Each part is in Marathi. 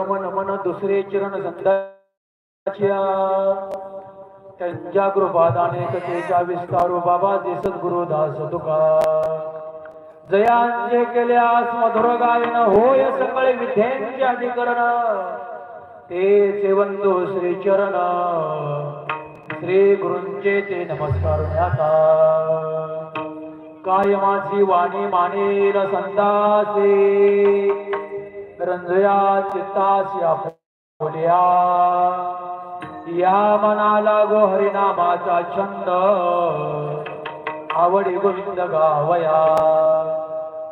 प्रथम नमन दुसरे चरण संताच्या. त्यांच्या कृपादाने कथेचा विस्तारू. बाबा दिसत गुरुदास तुका. जयांचे केल्यास मधुर गायन होय सकळे विद्यांचे अधिकरण. ते सेवंतो श्री चरण. श्री गुरुंचे ते नमस्कार न्याता कायमाची वाणी मानेल संदासे. रंजया चित्तासी आपुल्या. या मनाला गो हरिनामाचा छंद. आवडी गोविंद गावया.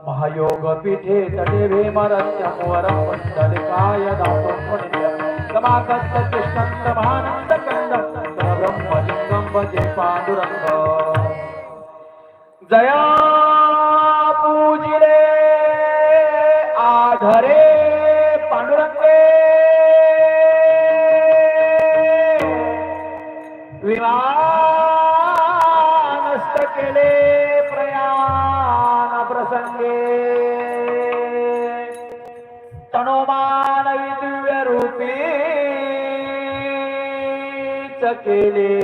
महायोग पीठे तटे भीमरस्य मोरम मंडल काय दातो समागत तिष्ठन्त महानंद कंद ब्रह्मलिंगम भजे पांडुरंग. जया पूजिले आधरे केले प्रयाण प्रसंगे. तनोमानवी दिव्य रूपी केले.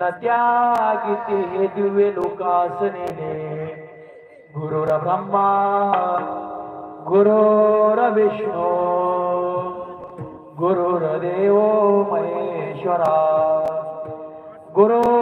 न त्यागिती हे दिव्य लोकासने गुरुर ब्रह्मा गुरुर विष्णू गुरुर्देव महेश्वरा. गुरु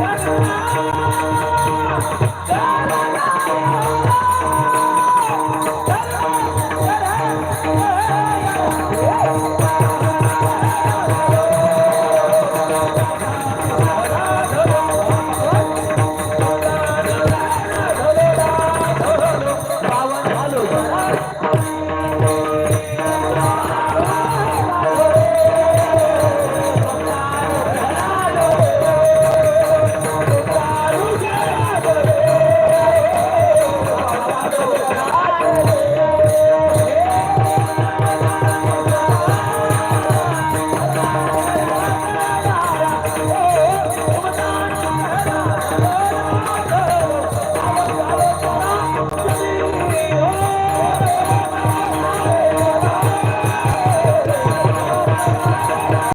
我从何？